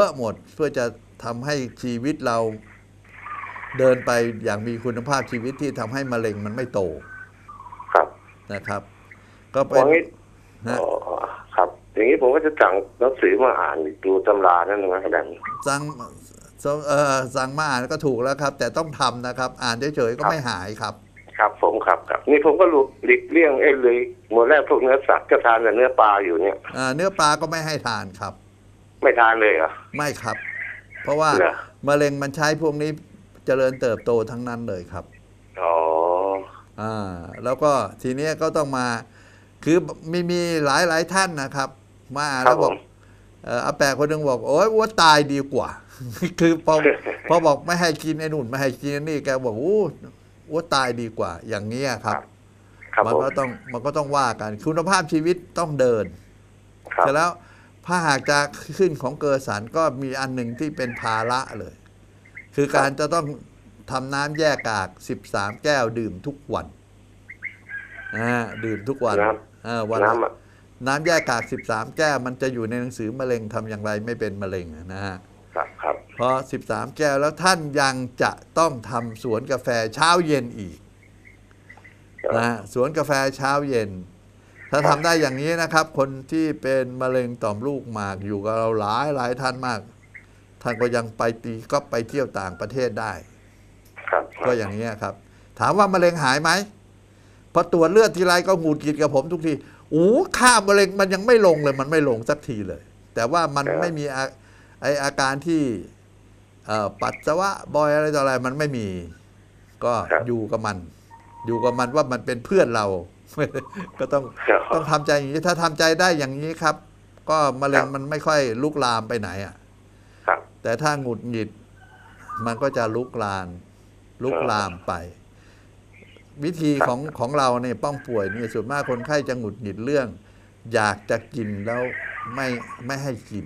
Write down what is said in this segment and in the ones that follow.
เอะหมดเพื่อจะทำให้ชีวิตเราเดินไปอย่างมีคุณภาพชีวิตที่ทำให้มะเร็งมันไม่โตครับนะครับ ก็อเป็นย่างนี้นะอ๋อครับ อย่างนี้ผมก็จะสั่งหนังสือมาอ่านดูตำรานั่นนะอาจารย์สั่งเอ่อสั่งมาอ่านก็ถูกแล้วครับ แต่ต้องทำนะครับ อ่านเฉยๆก็ครับไม่หายครับ ครับผมครับครับ นี่ผมก็หลุดหลีกเลี่ยงเอ้เลยหมดแรกพวกเนื้อสัตว์ก็ทานแต่เนื้อปลาอยู่เนี่ยอ่าเนื้อปลาก็ไม่ให้ทานครับ ไม่ทานเลยเหรอ ไม่ครับ เพราะว่าเหรอ มะเร็งมันใช้พวกนี้เจริญเติบโตทั้งนั้นเลยครับ อ๋อ อ่าแล้วก็ทีเนี้ยก็ต้องมา คือมีมีหลายหลายท่านนะครับ มาอ่านครัแล้บวผบอกมเอ่ออาแปะคนหนึ่งบอก โอ้ยวัวตายดีกว่า คือพอ พอบอกไม่ให้กินไอ้นู่นไม่ให้กินไอ้นี่แกบอกอู้วัวตายดีกว่า อย่างเงี้ยครับ ครับมันผมก็ต้องมันก็ต้องว่ากัน คุณภาพชีวิตต้องเดิน ครับ เสร็จแล้ว ถ้าหากจะขึ้นของเกอร์สันก็มีอันหนึ่งที่เป็นภาระเลย คือการจะต้องทำน้ำแยกกาก 13 แก้วดื่มทุกวันอ่าดื่มทุกวันน้เออวันละน้ำอะน้ำแยกกาก 13 แก้วมันจะอยู่ในหนังสือมะเร็งทำอย่างไรไม่เป็นมะเร็งอะนะฮะครับครับพอ 13 แก้วแล้วท่านยังจะต้องทำสวนกาแฟเช้าเย็นอีกนะฮะสวนกาแฟเช้าเย็น ถ้าทำได้อย่างนี้นะครับ คนที่เป็นมะเร็งต่อมลูกหมากอยู่กับเราหลายหลายท่านมาก ท่านก็ยังไปตีก็ไปเที่ยวต่างประเทศได้ ครับก็อย่างนี้ยครับ ถามว่ามะเร็งหายไหมพอตรวจเลือดทีไรก็หงุดหงิดกับผมทุกทีโอ้ค่ามะเร็งมันยังไม่ลงเลย มันไม่ลงสักทีเลย แต่ว่ามันไม่มีอาไออาการที่เอ่อปัสสาวะบอยอะไรต่ออะไรมันไม่มี ก็อยู่กับมัน อยู่กับมันว่ามันเป็นเพื่อนเรา ก็ต้องครับต้องทำใจอย่างนี้ถ้าทำใจได้อย่างนี้ครับ ก็มะเร็งครับมันไม่ค่อยลุกลามไปไหนอะ ครับ แต่ถ้าหงุดหงิด มันก็จะลุกลานลุกลามไป วิธีครับ ของของเราเนี่ยป้องป่วยเนี่ยส่วนมากคนไข้จะหงุดหงิดเรื่อง อยากจะกินแล้วไม่ไม่ให้กิน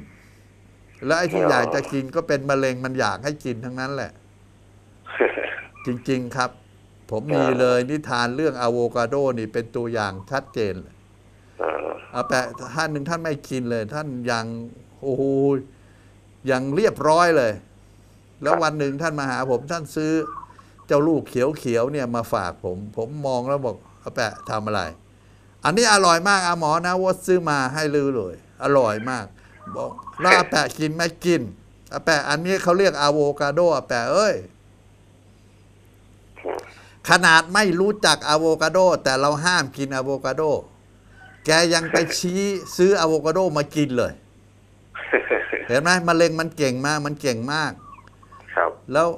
แล้วไอ้ที่อยากจะกินก็เป็นมะเร็งมันอยากให้กินทั้งนั้นแหละ จริง ๆ ครับ ผมมีเลยนิทานเรื่องอะโวคาโดนี่เป็นตัวอย่างชัดเจนเลยเอ่ออาแปะท่านหนึ่งท่านไม่กินเลย ท่านยังโอ้โหยังเรียบร้อยเลย แล้ววันหนึ่งท่านมาหาผมท่านซื้อ เจ้าลูกเขียวๆเนี่ยมาฝากผม ผมมองแล้วบอกอาแปะทำอะไร อันนี้อร่อยมากอาหมอนะว่าซื้อมาให้ลือเลยอร่อยมาก บอกแล้วอาแปะกินไหม่กินอาแปะอันนี้เขาเรียกอะโวคาโดอาแปะเอ้ย ขนาดไม่รู้จักอะโวคาโด แต่เราห้ามกินอะโวคาโด แกยังไปชี้ซื้ออะโวคาโดมากินเลย เห็นไหมมะเร็งมันเก่งมากมันเก่งมาก ครับ แล้ว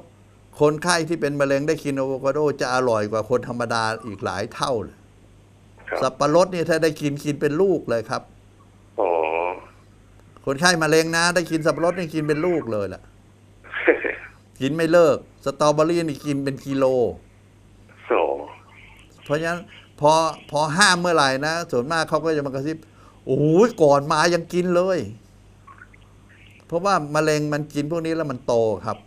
คนไข้ที่เป็นมะเร็งได้กินอะโวคาโด จะอร่อยกว่าคนธรรมดาอีกหลายเท่าเลยครับสับปะรดนี่ถ้าได้กินกินเป็นลูกเลยครับอ๋อคนไข้มะเร็งนะ ได้กินสับปะรดนี่กินเป็นลูกเลยล่ะ กินไม่เลิก สตรอเบอรี่นี่กินเป็นกิโลโอ้ เพราะฉะนั้นพอพอห้ามเมื่อไหร่นะส่วนมากเขาก็จะมากระซิบโอ้ยก่อนมายังกินเลย เพราะว่ามะเร็งมันกินพวกนี้แล้วมันโตครับ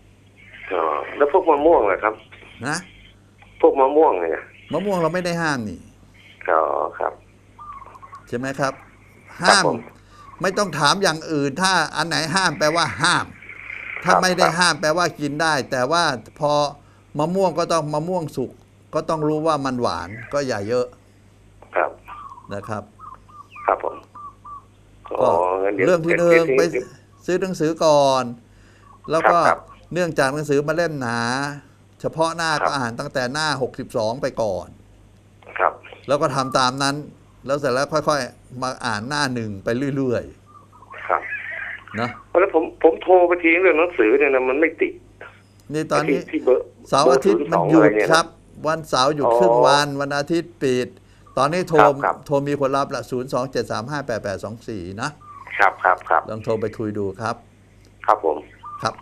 อ๋อแล้วพวกมะม่วงล่ะครับ นะพวกมะม่วงเนี่ยมะม่วงเราไม่ได้ห้ามนี่อ๋อครับใช่ไหมครับ ห้ามผมไม่ต้องถามอย่างอื่น ถ้าอันไหนห้ามแปลว่าห้าม ถ้าครับไม่ได้ครับห้ามแปลว่ากินได้ แต่ว่าพอมะม่วงก็ต้องมะม่วงสุก ก็ต้องรู้ว่ามันหวานก็อย่าเยอะครับ นะครับ ครับผมก็งั้นดี๋ยวเรื่องที่หนึ่งดี๋ยวไปเดี๋ยวซื้อหนังสือก่อน แล้วก็ครับเนื่องจากหนังสือมาเล่มหนา เฉพาะหน้าครัก็บอ่านตั้งแต่หน้า62ไปก่อนครับ แล้วก็ทำตามนั้น แล้วเสร็จแล้วค่อยๆ มาอ่านหน้าหนึ่งไปเรื่อยครับๆนะแล้วผมผมโทรไปทีเรื่องหนังสือเนี่ยนะมันไม่ติดนี่ตอนนี้ที่ที่เบอร์เสาร์อาทิตย์มันหยุดครับ วันเสาร์หยุดอ๋อครึ่งวัน วันอาทิตย์ปิด ตอนนี้โทรครับครับโทรมีคนรับละ0 2 7 3 5 8 8 2 4นะครับครับครับลองโทรไปคุยดูครับ ครับผมครับ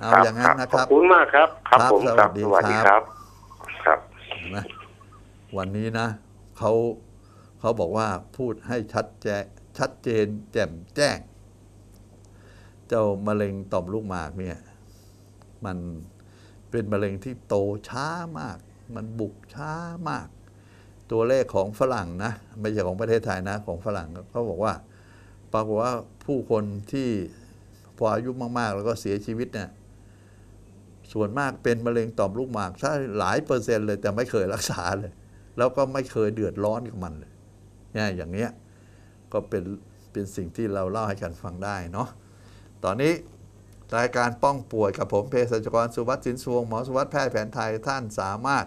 เอาครับอย่างนั้นนะคขรัอบบคุณมากครับ ครับครับผมสควัรัสบดีสวัสดีคครัรับบครับนะวันนี้นะเขาเขาบอกว่าพูดให้ชัดแจชัดเจน แจ่มแจ้ง เจ้ามะเร็งต่อมลูกหมากเนี่ย มันเป็นมะเร็งที่โตช้ามาก มันบุกช้ามาก ตัวเลขของฝรั่งนะ ไม่ใช่ของประเทศไทยนะ ของฝรั่งเขาบอกว่า ปรากฏว่าผู้คนที่พออายุมากๆ แล้วก็เสียชีวิตเนี่ยส่วนมากเป็นมะเร็งต่อมลูกหมากถ้าหลายเปอร์เซ็นต์เลย แต่ไม่เคยรักษาเลย แล้วก็ไม่เคยเดือดร้อนกับมันเลยเนี่ยอย่างเนี้ยก็เป็นเป็นสิ่งที่เราเล่าให้กันฟังได้เนาะตอนนี้รายการป้องป่วยกับผมเภสัชกรสุวัสดิ์สินสวงหมอสุวัสดิ์แพทย์แผนไทยท่านสามารถ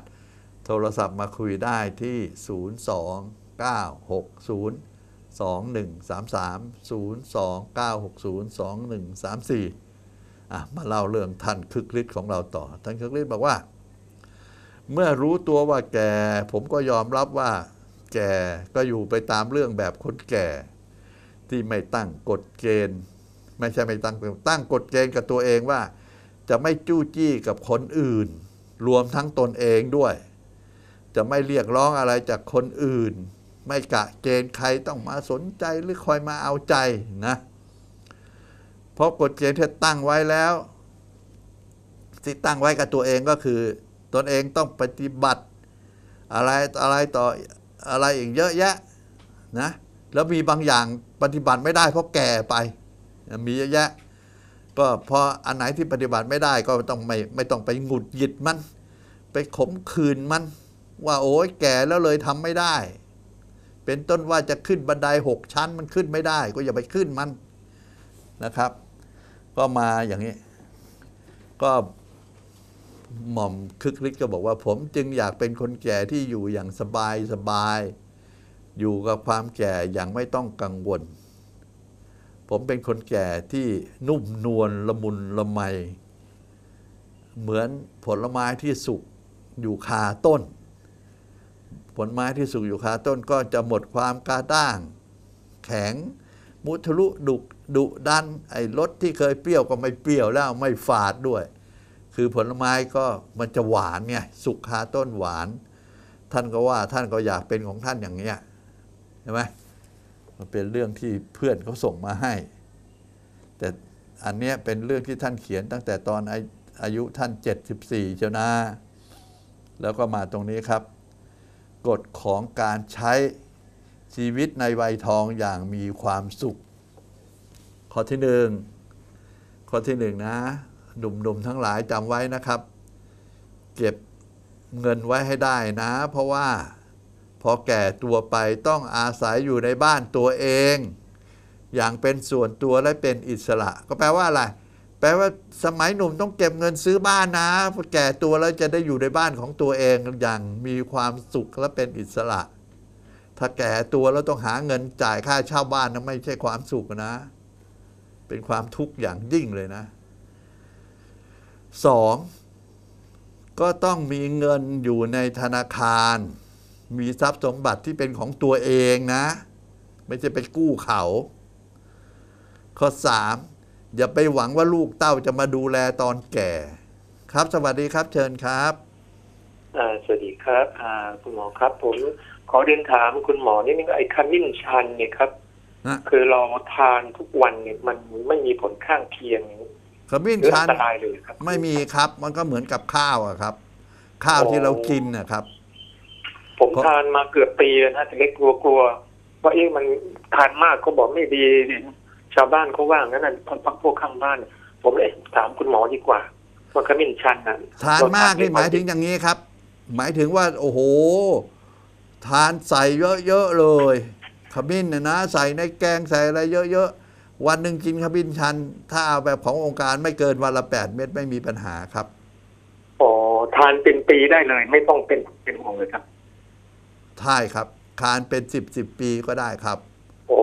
โทรศัพท์มาคุยได้ที่ 0 2 9 6 0 2 1 3 3 0 2 9 6 0 2 1 3 4อะมาเล่าเรื่องท่านคึกฤทธิ์ของเราต่อ ท่านคึกฤทธิ์บอกว่า เมื่อรู้ตัวว่าแก่ ผมก็ยอมรับว่า แก่ก็อยู่ไปตามเรื่องแบบคนแก่ ที่ไม่ตั้งกฎเกณฑ์ ไม่ใช่ไม่ตั้งตั้งกฎเกณฑ์กับตัวเองว่า จะไม่จู้จี้กับคนอื่นรวมทั้งตนเองด้วย จะไม่เรียกร้องอะไรจากคนอื่น ไม่กะเกณฑ์ใครต้องมาสนใจหรือคอยมาเอาใจนะเพราะกฎเกณฑ์ที่ตั้งไว้แล้วที่ตั้งไว้กับตัวเองก็คือตนเองต้องปฏิบัติอะไรอะไรต่ออะไรอีกเยอะแยะนะแล้วมีบางอย่างปฏิบัติไม่ได้เพราะแก่ไป มีเยอะแยะก็พออันไหนที่ปฏิบัติไม่ได้ก็ต้องไม่ไม่ต้องไปหงุดหงิดมัน ไปขมขื่นมัน ว่าโอ้ยแก่แล้วเลยทำไม่ได้ เป็นต้นว่าจะขึ้นบันไดหกชั้นมันขึ้นไม่ได้ ก็อย่าไปขึ้นมันนะครับ ก็มาอย่างนี้ ก็หม่อมคึกฤทธิ์ก็บอกว่าผมจึงอยากเป็นคนแก่ที่อยู่อย่างสบายสบาย อยู่กับความแก่อย่างไม่ต้องกังวล ผมเป็นคนแก่ที่นุ่มนวลละมุนละไม เหมือนผลไม้ที่สุกอยู่คาต้น ผลไม้ที่สุกอยู่คาต้นก็จะหมดความกระด้าง แข็ง มุทะลุดุดุดันไอ้รสที่เคยเปรี้ยวก็ไม่เปรี้ยวแล้วไม่ฝาดด้วย คือผลไม้ก็มันจะหวานไงสุกคาต้นหวาน ท่านก็ว่าท่านก็อยากเป็นของท่านอย่างเนี้ยใช่ไหมมันเป็นเรื่องที่เพื่อนเขาส่งมาให้ แต่อันเนี้ยเป็นเรื่องที่ท่านเขียนตั้งแต่ตอนอาอายุท่าน 74เจ้านะแล้วก็มาตรงนี้ครับ กฎของการใช้ชีวิตในวัยทองอย่างมีความสุข ข้อที่หนึ่งข้อที่หนึ่งนะหนุ่มๆทั้งหลายจำไว้นะครับ เก็บเงินไว้ให้ได้นะ เพราะว่าพอแก่ตัวไปต้องอาศัยอยู่ในบ้านตัวเอง อย่างเป็นส่วนตัวและเป็นอิสระ ก็แปลว่าอะไร แปลว่าสมัยหนุ่มต้องเก็บเงินซื้อบ้านนะแก่ตัวแล้วจะได้อยู่ในบ้านของตัวเองอย่างมีความสุขและเป็นอิสระ ถ้าแก่ตัวแล้วต้องหาเงินจ่ายค่าเช่าบ้านนะไม่ใช่ความสุขนะ เป็นความทุกข์อย่างยิ่งเลยนะสองก็ต้องมีเงินอยู่ในธนาคาร มีทรัพย์สมบัติที่เป็นของตัวเองนะ ไม่ใช่ไปกู้เขา ข้อสาม อย่าไปหวังว่าลูกเต้าจะมาดูแลตอนแก่ ครับสวัสดีครับเชิญครับอ่าสวัสดีครับอ่าคุณหมอครับ ผมขอเรียนถามคุณหมอนิดนึงว่าไอ้ขมิ้นชันเนี่ยครับฮะคือเราทานทุกวันเนี่ยมันไม่มีผลข้างเคียงขมิ้นหรือชัอันนตรายเลยครับ ไม่มีครับ มันก็เหมือนกับข้าวอะครับ ข้าวที่เรากินนะครับ ผมเพราะทานมาเกือบปีแล้วนะแต่เล็กกลัวกลัวๆว่าเอ๊ะมันทานมากเขาบอกไม่ดี ชาวบ้านเขาว่างั้นน่ะพักพวกข้างบ้าน ผมเลยถามคุณหมอดีกว่าว่าขมิ้นชันน่ะทานมากนี่หมายถึงอย่างนี้ครับ หมายถึงว่า โอ้โห ทานใส่เยอะๆเลยขมิ้นนะนะใส่ในแกงใส่อะไรเยอะๆวันหนึ่งกินขมิ้นชัน ถ้าเอาแบบขององค์การไม่เกินวันละแปดเม็ดไม่มีปัญหาครับอ๋อทานเป็นปีได้เลย ไม่ต้องเป็นเป็นห่วงเลยครับใช่ครับทานเป็นสิบสิบปีก็ได้ครับโอ้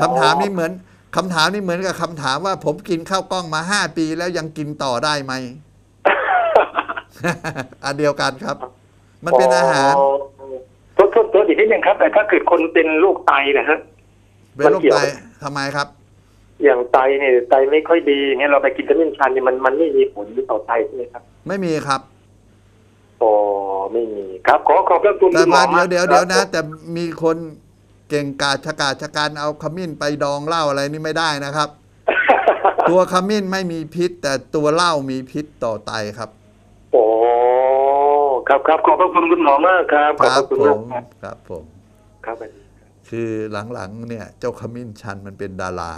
คำถามนี้เหมือน คำถามนี้เหมือนกับคำถามว่า ผมกินข้าวกล้องมาห้าปีแล้วยังกินต่อได้ไหม อันเดียวกันครับ มันเป็นอาหารตัวตัวตัวอีกนิดนึงครับ แต่ถ้าเกิดคนเป็นโรคไตนะฮะเป็นโรคมันเกี่ยวไตทำไมครับ อย่างไตเนี่ยไตไม่ค่อยดีเนี่ยเราไปกินขมิ้นชันเนี่ยมันมันไม่มีผลต่อไตใช่ไหมครับ ไม่มีครับอ๋อไม่มีครับ ขอขอบพระคุณแต่คุณหมว่าอเดี๋ยวมากเดี๋ยวคเดี๋รัยวบนะ แต่มีคน เก่งกาจชะกาจชะการเอาขมิ้นไปดองเหล้าอะไรนี่ไม่ได้นะครับ ตัวขมิ้นไม่มีพิษ แต่ตัวเหล้ามีพิษต่อไตครับ โอ้ครับครับขอบพระคุณคุณหมอมากครับคขอบรัพบระคุณผมมากครับครับผม ครับสวัสดีคือหลังๆเนี่ยเจ้าขมิ้นชันมันเป็นดารา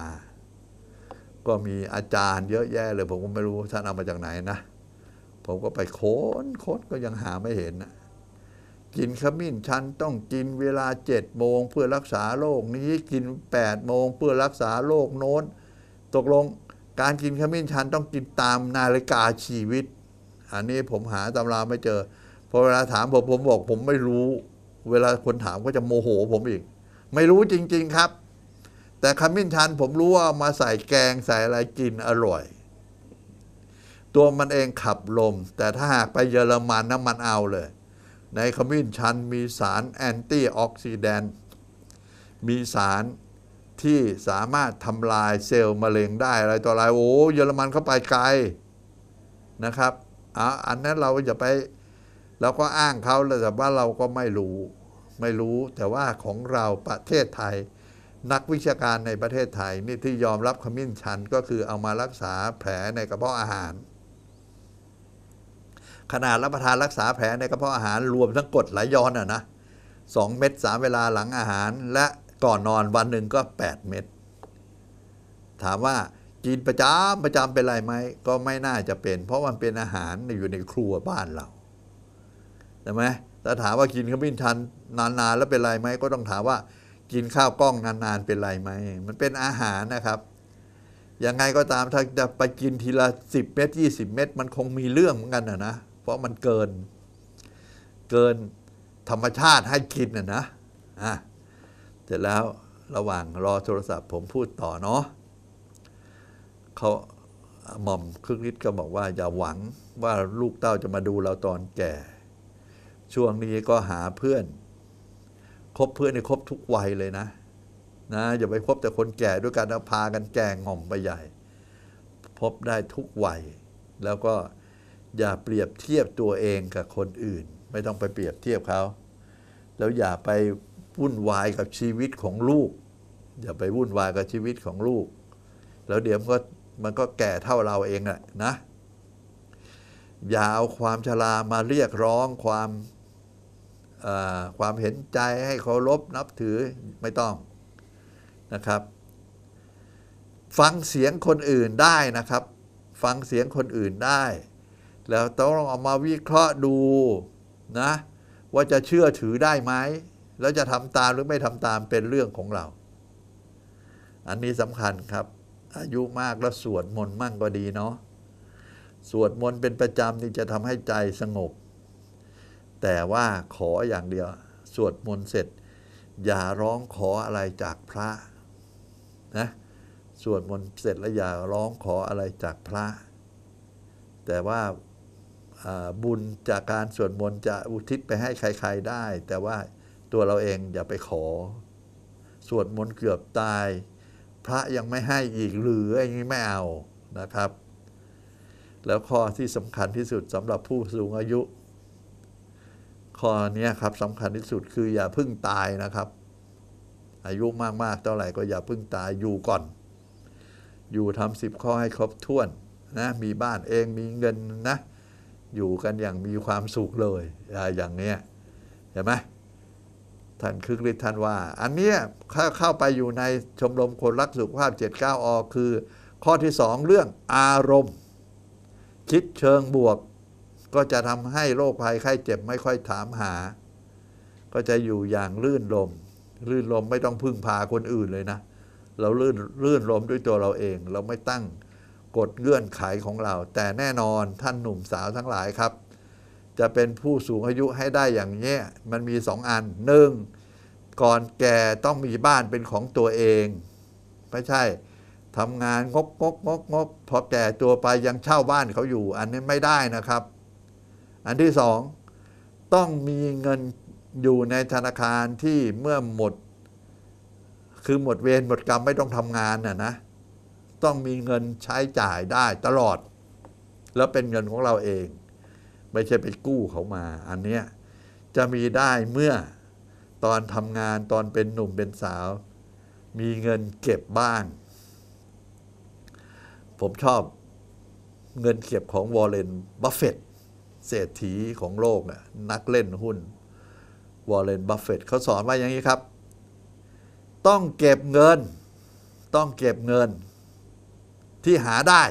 ก็มีอาจารย์เยอะแยะเลย ผมก็ไม่รู้ท่านเอามาจากไหนนะ ผมก็ไปค้นค้นก็ยังหาไม่เห็นนะ กินขมิ้นชันต้องกินเวลาเจ็ดโมงเพื่อรักษาโรคนี้กินแปดโมงเพื่อรักษาโรคโน้น ตกลงการกินขมิ้นชันต้องกินตามนาฬิกาชีวิต อันนี้ผมหาตำราไม่เจอพอเวลาถามผมผมบอก ผมไม่รู้ เวลาคนถามก็จะโมโหผมอีก ไม่รู้จริง ๆครับ แต่ขมิ้นชันผมรู้ว่ามาใส่แกงใส่อะไรกินอร่อย ตัวมันเองขับลม แต่ถ้าหากไปเยอรมันน้ำมันเอาเลย ในขมิ้นชันมีสารแอนตี้ออกซิแดนต์มีสารที่สามารถทำลายเซลล์มะเร็งได้อะไรต่ออะไรโอ้เยอรมันเข้าไปไกลนะครับอะอันนั้นเราอย่าไปเราก็อ้างเขาแต่ว่าเราก็ไม่รู้ไม่รู้แต่ว่าของเราประเทศไทย นักวิชาการในประเทศไทยนี่ที่ยอมรับขมิ้นชันก็คือเอามารักษาแผลในกระเพาะอาหาร ขนาดรับประทานรักษาแผลในกระเพาะอาหารรวมทั้งกรดไหลย้อนอะนะสองเม็ดสามเวลาหลังอาหาร และก่อนนอนวันหนึ่งก็ 8 เม็ดถามว่ากินประจำประจำเป็นไรไหมก็ไม่น่าจะเป็น เพราะมันเป็นอาหารอยู่ในครัวบ้านเราใช่ไหมถ้าถามว่ากินขมิ้นชันนานๆแล้วเป็นไรไหมก็ต้องถามว่ากินข้าวกล้องนานๆเป็นไรไหมมันเป็นอาหารนะครับยังไงก็ตามถ้าจะไปกินทีละ 10 เม็ด20 เม็ดมันคงมีเรื่องเหมือนกันนะนะ เพราะมันเกิน เกินธรรมชาติให้กินนะนะอะเสร็จแล้วระหว่างรอโทรศัพท์ผมพูดต่อเนาะเขาหม่อมครึกฤทธิ์ก็บอกว่า อย่าหวังว่าลูกเต้าจะมาดูเราตอนแก่ ช่วงนี้ก็หาเพื่อน คบเพื่อนในคบทุกวัยเลยนะ นะอย่าไปคบแต่คนแก่ด้วยกันแล้วพากันแก่ง่อมไปใหญ่ พบได้ทุกวัย แล้วก็ อย่าเปรียบเทียบตัวเองกับคนอื่น ไม่ต้องไปเปรียบเทียบเขา แล้วอย่าไปวุ่นวายกับชีวิตของลูก อย่าไปวุ่นวายกับชีวิตของลูก แล้วเดี๋ยวมันก็มันก็แก่เท่าเราเองแหละนะ อย่าเอาความชรามาเรียกร้องความความเห็นใจให้เคารพนับถือไม่ต้องนะครับ ฟังเสียงคนอื่นได้นะครับ ฟังเสียงคนอื่นได้ แล้วต้องเอามาวิเคราะห์ดูนะ ว่าจะเชื่อถือได้ไหมแล้วจะทำตามหรือไม่ทำตามเป็นเรื่องของเรา อันนี้สำคัญครับ อายุมากแล้วสวดมนต์มั่งก็ดีเนาะสวดมนต์เป็นประจำนี่จะทำให้ใจสงบ แต่ว่าขออย่างเดียว สวดมนต์เสร็จ อย่าร้องขออะไรจากพระนะสวดมนต์เสร็จแล้วอย่าร้องขออะไรจากพระ แต่ว่าอ่า บุญจากการสวดมนต์จะอุทิศไปให้ใคร ๆได้ แต่ว่าตัวเราเองอย่าไปขอ สวดมนต์เกือบตาย พระยังไม่ให้อีกหรืออย่างนี้ไม่เอานะครับ แล้วข้อที่สำคัญที่สุดสำหรับผู้สูงอายุ ข้อนี้ครับสำคัญที่สุดคืออย่าพึ่งตายนะครับ อายุมากๆเท่าไหร่ก็อย่าพึ่งตายอยู่ก่อน อยู่ทำสิบข้อให้ครบถ้วนนะมีบ้านเองมีเงินนะ อยู่กันอย่างมีความสุขเลยอย่างเนี้ยเห็นไหมท่านคึกฤทธิ์ท่านว่า อันเนี้ยเข้าเข้าไปอยู่ในชมรมคนรักสุขภาพ 79อคือ ข้อที่สองเรื่องอารมณ์ คิดเชิงบวก ก็จะทำให้โรคภัยไข้เจ็บไม่ค่อยถามหา ก็จะอยู่อย่างลื่นลม ลื่นลมไม่ต้องพึ่งพาคนอื่นเลยนะ เราลื่นลื่นลมด้วยตัวเราเอง เราไม่ตั้ง กฎเงื่อนไขของเรา แต่แน่นอนท่านหนุ่มสาวทั้งหลายครับ จะเป็นผู้สูงอายุให้ได้อย่างเนี้ยมันมีสองอันหนึ่งก่อนแก่ต้องมีบ้านเป็นของตัวเอง ไม่ใช่ทำงานงกงกงกงกพอแก่ตัวไปยังเช่าบ้านเขาอยู่ อันนี้ไม่ได้นะครับ อันที่สองต้องมีเงินอยู่ในธนาคารที่เมื่อหมด คือหมดเวรหมดกรรมไม่ต้องทำงานน่ะนะ ต้องมีเงินใช้จ่ายได้ตลอด แล้วเป็นเงินของเราเอง ไม่ใช่ไปกู้เขามา อันเนี้ยจะมีได้เมื่อตอนทำงานตอนเป็นหนุ่มเป็นสาว มีเงินเก็บบ้าง ผมชอบเงินเก็บของวอร์เรนบัฟเฟตเศรษฐีของโลกน่ะนักเล่นหุ้นวอร์เรนบัฟเฟตเขาสอนว่าอย่างนี้ครับ ต้องเก็บเงิน ต้องเก็บเงิน ที่หาได้